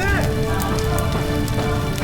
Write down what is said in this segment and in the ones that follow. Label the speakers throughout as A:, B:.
A: ね。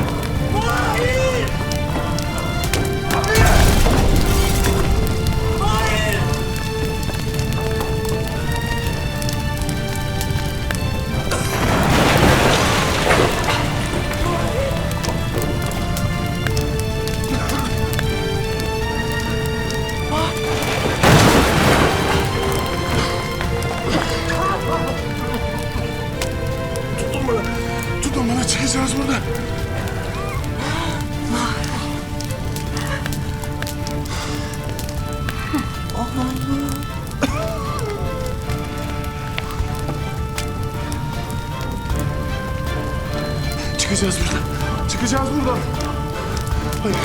A: Çıkacağız buradan. Çıkacağız buradan. Hayır.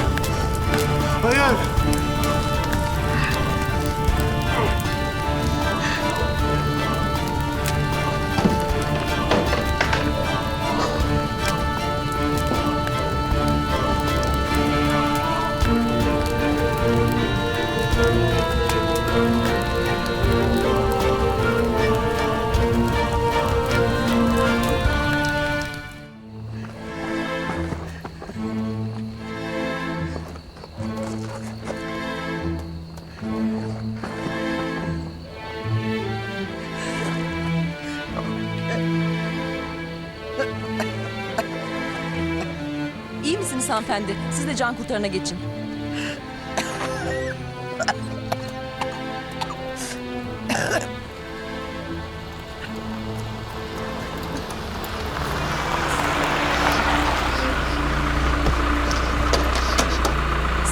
A: Hayır.
B: hanımefendi. Siz de can kurtarına geçin.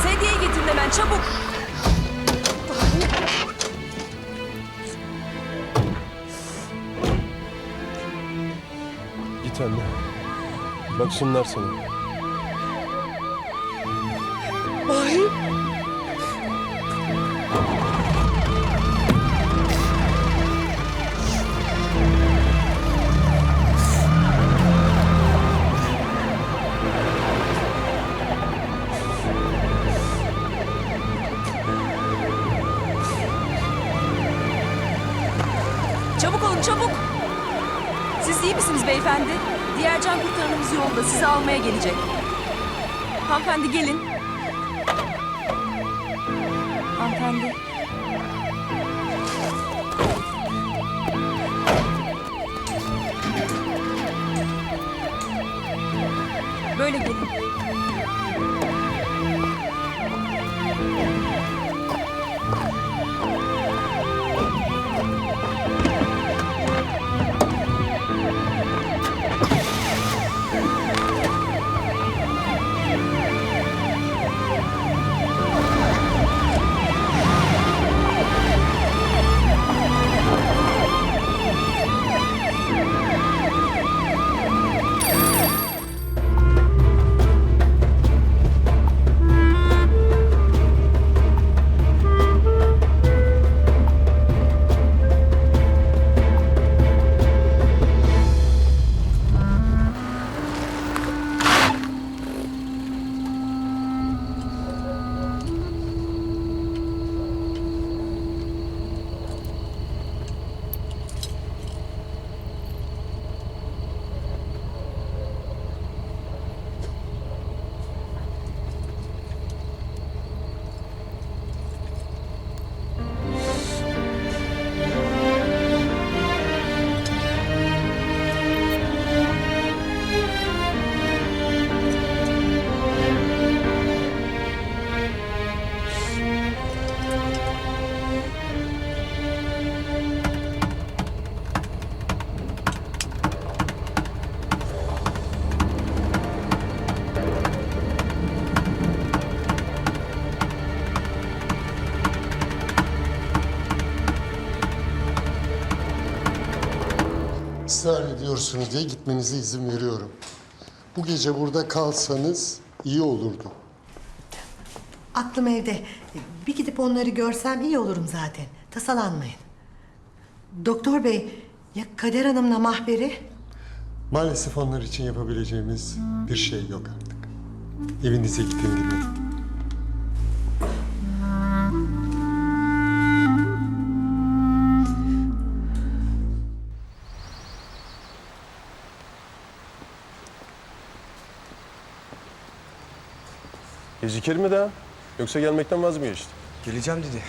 B: Sedyeye getirin hemen çabuk.
A: Git anne. Baksınlar sana.
B: Hanımefendi gelin. Hanımefendi. Böyle gelin.
C: Israr ediyorsunuz diye gitmenize izin veriyorum. Bu gece burada kalsanız iyi olurdu.
D: Aklım evde. Bir gidip onları görsem iyi olurum zaten. Tasalanmayın. Doktor bey, ya Kader Hanım'la Mahber'i?
C: Maalesef onlar için yapabileceğimiz bir şey yok artık. Evinize gidin dinlenin.
A: Gecikir mi daha? Yoksa gelmekten vaz mı geçti?
E: Geleceğim dedi.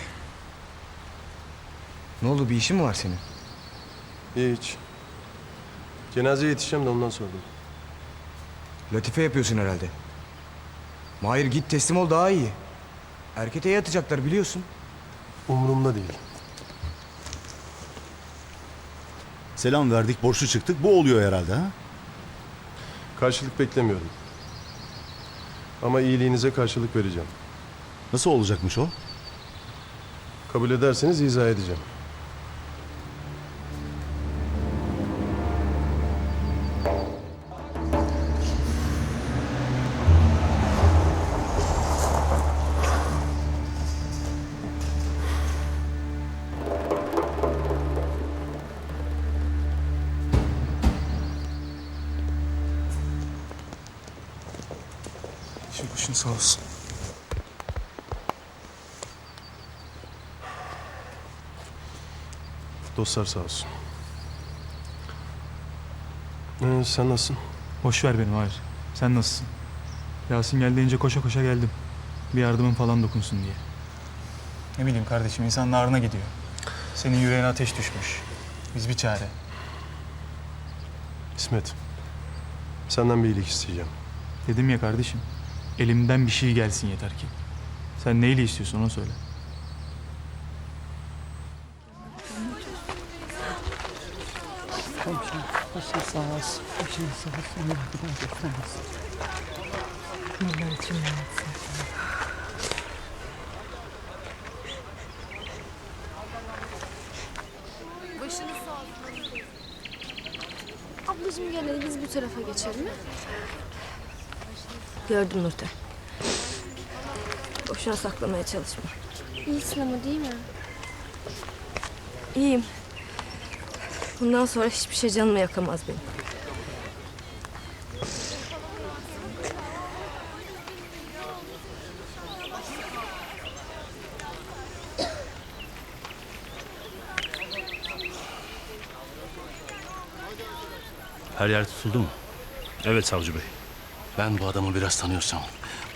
E: Ne oldu bir işin mi var senin?
A: Hiç. Cenazeye yetişeceğim de ondan sordum.
E: Latife yapıyorsun herhalde. Mahir git teslim ol daha iyi. Erkete atacaklar biliyorsun.
A: Umurumda değil.
F: Selam verdik, borçlu çıktık. Bu oluyor herhalde ha?
A: Karşılık beklemiyorum. Ama iyiliğinize karşılık vereceğim.
F: Nasıl olacakmış o?
A: Kabul ederseniz izah edeceğim.
E: Başın sağ olsun.
A: Dostlar sağ olsun. Ee, sen nasılsın?
G: Boş ver beni hayır. Sen nasılsın? Yasin gel deyince koşa koşa geldim. Bir yardımın falan dokunsun diye. Ne bileyim kardeşim insan narına gidiyor. Senin yüreğine ateş düşmüş. Biz bir çare.
A: İsmet. Senden bir iyilik isteyeceğim.
G: Dedim ya kardeşim. Elimden bir şey gelsin yeter ki. Sen neyle istiyorsun onu söyle.
H: Başın sağ olsun. Başın sağ olsun. Allah bir göstermesin. Yıllar için versin.
I: Başınız. Ablacığım gel biz bu tarafa geçelim mi?
J: Gördüm Nurten. Boşuna saklamaya çalışma.
I: İyisin ama değil mi?
J: İyiyim. Bundan sonra hiçbir şey canımı yakamaz benim.
K: Her yer tutuldu mu? Evet savcı bey. Ben bu adamı biraz tanıyorsam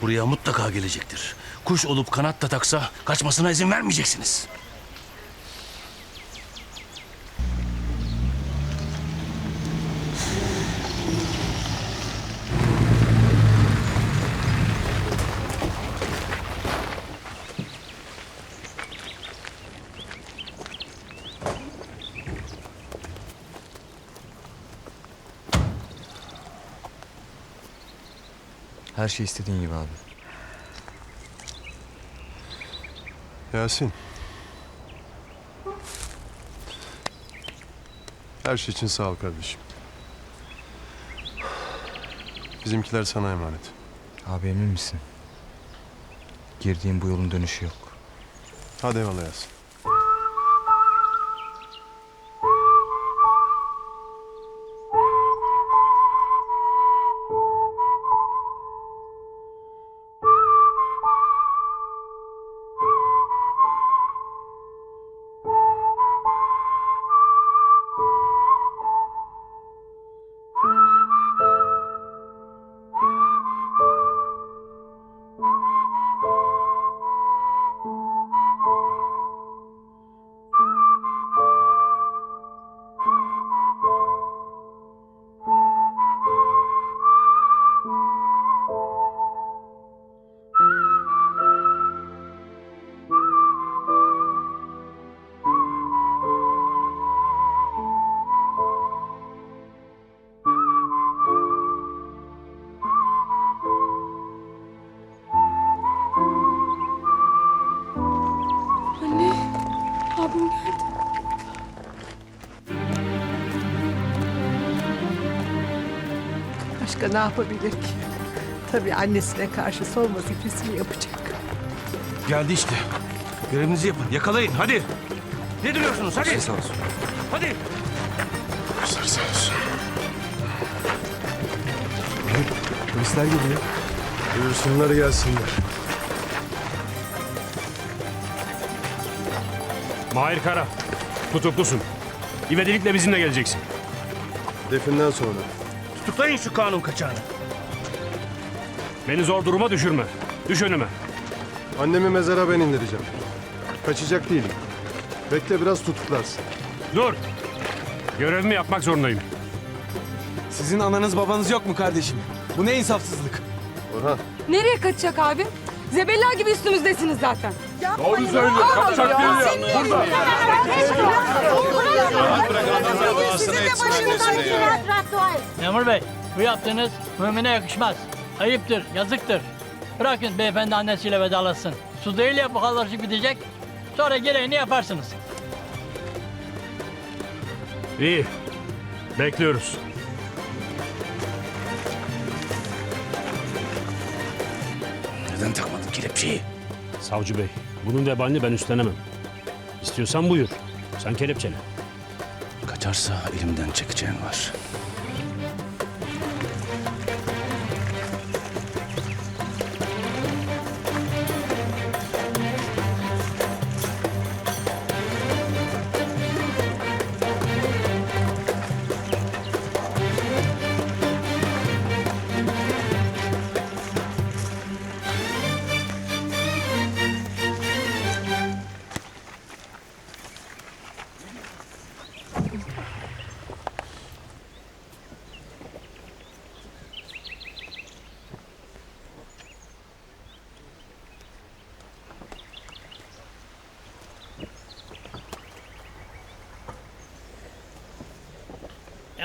K: buraya mutlaka gelecektir. Kuş olup kanat da taksa kaçmasına izin vermeyeceksiniz.
E: Her şey istediğin gibi abi.
A: Yasin. Her şey için sağ ol kardeşim. Bizimkiler sana emanet.
E: Abi emin misin? Girdiğin bu yolun dönüşü yok.
A: Hadi eyvallah Yasin.
D: Başka ne yapabilir ki? Tabii annesine karşı son vazifesini yapacak.
K: Geldi işte. Görevinizi yapın. Yakalayın. Hadi. Ne duruyorsunuz? Hadi.
E: Sağ olsun.
K: Hadi.
L: Başları sağ olsun.
E: Polisler geliyor.
A: Buyursunlar gelsinler.
M: Mahir Kara, tutuklusun. İvedilikle bizimle geleceksin.
A: Definden sonra.
K: Tutuklayın şu kanun kaçağını.
M: Beni zor duruma düşürme. Düş önüme.
A: Annemi mezara ben indireceğim. Kaçacak değilim. Bekle biraz tutuklarsın.
M: Dur. Görevimi yapmak zorundayım.
E: Sizin ananız babanız yok mu kardeşim? Bu ne insafsızlık?
A: Orhan.
J: Nereye kaçacak abim? Zebella gibi üstümüzdesiniz zaten.
L: Doğru söylüyor. Kaçak değil ya. Burada.
H: Memur bey, bu yaptığınız mümine yakışmaz. Ayıptır, yazıktır. Bırakın beyefendi annesiyle vedalaşsın. Su değil ya bu kadarcık bitecek. Sonra gereğini yaparsınız.
M: İyi. Bekliyoruz.
K: Neden takmadın kelepçeyi?
M: Savcı bey, bunun vebalini ben üstlenemem. İstiyorsan buyur. Sen kelepçele.
K: Kaçarsa elimden çekeceğin var.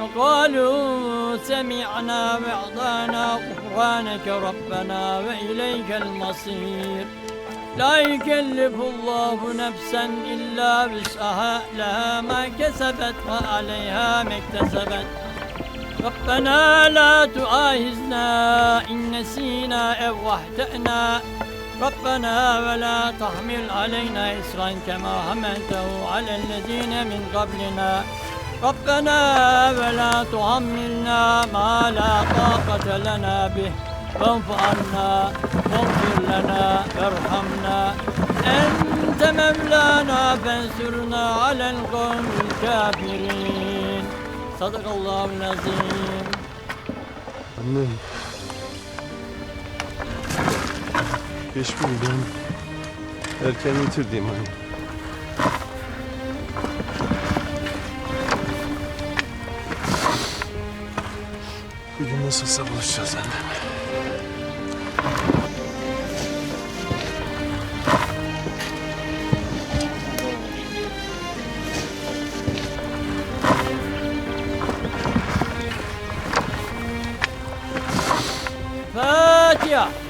H: وقالوا سمعنا وأطعنا غفرانك ربنا وإليك المصير. لا يكلف الله نفسا إلا وسعها لها ما كسبت وعليها ما اكتسبت. ربنا لا تؤاخذنا إن نسينا أو أخطأنا. ربنا ولا تحمل علينا إصرا كما حملته على الذين من قبلنا. ربنا ولا تحملنا ما لا طاقة لنا به واعف عنا واغفر لنا وارحمنا أنت مولانا فانصرنا على القوم الكافرين صدق الله العظيم
A: Annem. Geçmiş benim erken yitirdiğim annem. Nasılsa buluşacağız
H: anne.
A: Fatiha.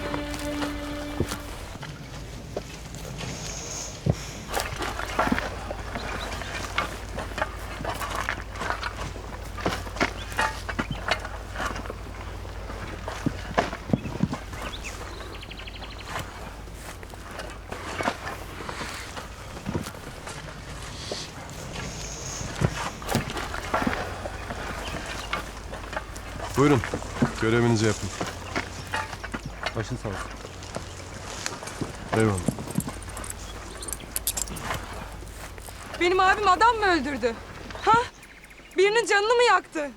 A: Görevinizi yapın.
E: Başın sağ olsun.
A: Eyvallah.
J: Benim abim adam mı öldürdü? Ha? Birinin canını mı yaktı?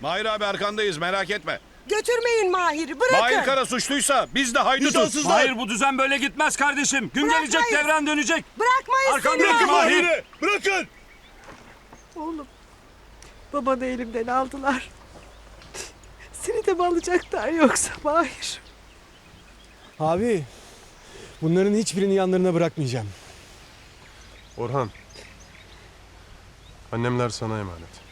L: Mahir abi arkandayız merak etme.
D: Götürmeyin Mahir'i bırakın.
L: Mahir Kara suçluysa biz de haydutuz.
M: Hayır bu düzen böyle gitmez kardeşim. Gün gelecek devran dönecek.
D: Bırakmayın
M: Arkandaki Mahir.
L: Bırakın.
D: Oğlum babanı elimden aldılar. Seni de mi alacaklar yoksa Mahir?
E: Abi
G: Bunların hiçbirini yanlarına bırakmayacağım.
A: Orhan. Annemler sana emanet.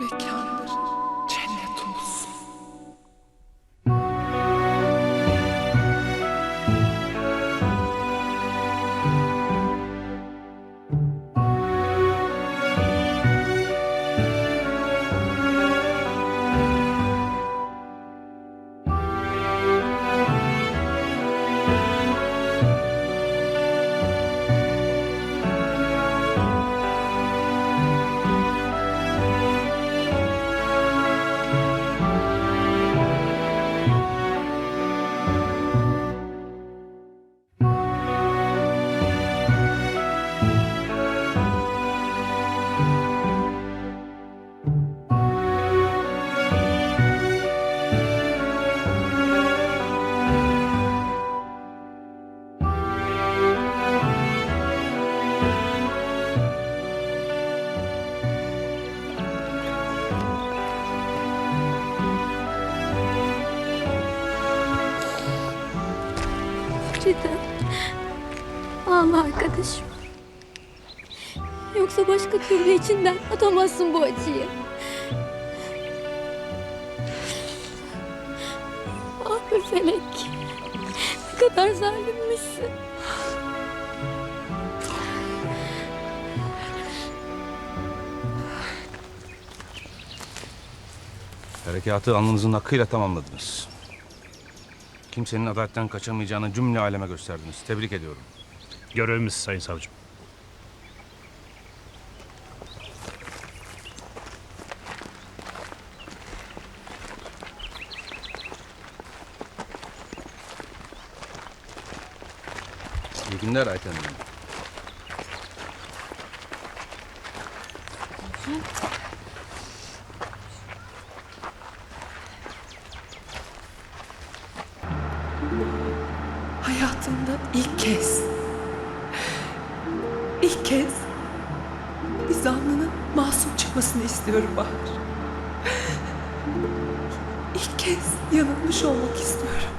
L: Mekanları
I: türlü içinden atamazsın bu acıyı. Ah be Felek. Ne kadar zalimmişsin.
K: Harekatı alnınızın hakkıyla tamamladınız. Kimsenin adaletten kaçamayacağını cümle aleme gösterdiniz. Tebrik ediyorum.
M: Görevimiz sayın savcım.
K: İyi günler Ayten Hanım.
L: Hayatımda ilk kez, ilk kez bir zanlının masum çıkmasını istiyorum Bahar. İlk kez yanılmış olmak istiyorum.